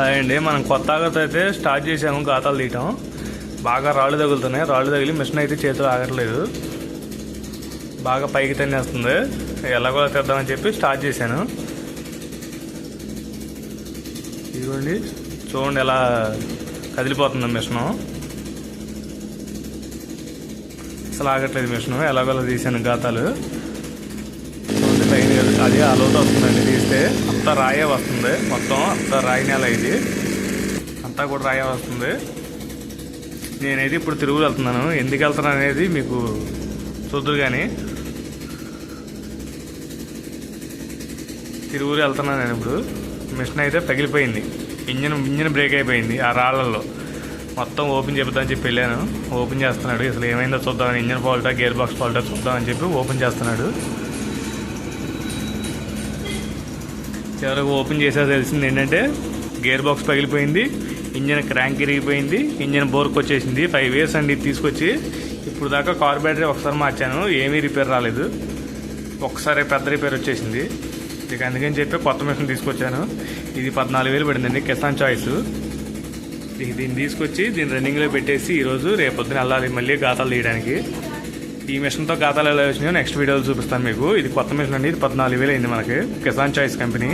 అదండి మనం కొత్తగా అయితే స్టార్ట్ చేసాము గాతాలు తీయటం. బాగా రాళ్ళు తగులుతున్నాయి. రాళ్ళు తగిలి మిషన్ అయితే చేతులు ఆగట్లేదు. బాగా పైకి తినేస్తుంది ఎలాగో తెద్దామని చెప్పి స్టార్ట్ చేశాను. ఇదిగోండి. చూడండి ఎలా కదిలిపోతుంది మిషను. అసలు ఆగట్లేదు మిషను. ఎలాగోలా తీసాను గాతాలు. అది అలౌట్ వస్తుందండి తీస్తే. అంతా రాయే వస్తుంది. మొత్తం అంతా రాయి నేల ఇది. అంతా కూడా రాయే వస్తుంది. నేనైతే ఇప్పుడు తిరుగు వెళ్తున్నాను. ఎందుకు వెళ్తున్నాను అనేది మీకు చూద్దరు కానీ తిరుగురు వెళ్తున్నాను నేను ఇప్పుడు. మిషన్ అయితే తగిలిపోయింది ఇంజన్ ఇంజన్ బ్రేక్ అయిపోయింది ఆ రాళ్ళల్లో. మొత్తం ఓపెన్ చెప్తామని చెప్పి వెళ్ళాను. ఓపెన్ చేస్తున్నాడు. అసలు ఏమైందో చూద్దామని ఇంజన్ ఫాల్టా గేర్ బాక్స్ ఫాల్టా చూద్దామని చెప్పి ఓపెన్ చేస్తున్నాడు. చివరకు ఓపెన్ చేసా తెలిసింది ఏంటంటే గేర్ బాక్స్ పగిలిపోయింది ఇంజన్ క్రాంక్ ఇరిగిపోయింది ఇంజన్ బోర్కి వచ్చేసింది. ఫైవ్ ఇయర్స్ అండి ఇది తీసుకొచ్చి. ఇప్పుడు దాకా కార్ బ్యాటరీ ఒకసారి మార్చాను ఏమీ రిపేర్ రాలేదు. ఒకసారి పెద్ద రిపేర్ వచ్చేసింది. ఇక అందుకని చెప్పి కొత్త మిషన్ తీసుకొచ్చాను. ఇది పద్నాలుగు వేలు పడిందండి కిసాన్ చాయిస్. దీన్ని తీసుకొచ్చి దీన్ని రన్నింగ్లో పెట్టేసి ఈరోజు రేపొద్దున వెళ్ళాలి మళ్ళీ గాతాలు తీయడానికి. ఈ మిషన్తో ఖాతాలు ఎలా వచ్చినాయో నెక్స్ట్ వీడియోలో చూపిస్తాను మీకు. ఇది కొత్త మిషన్ అండి ఇది పద్నాలుగు వేలు అయింది మనకి. Kisan choice company.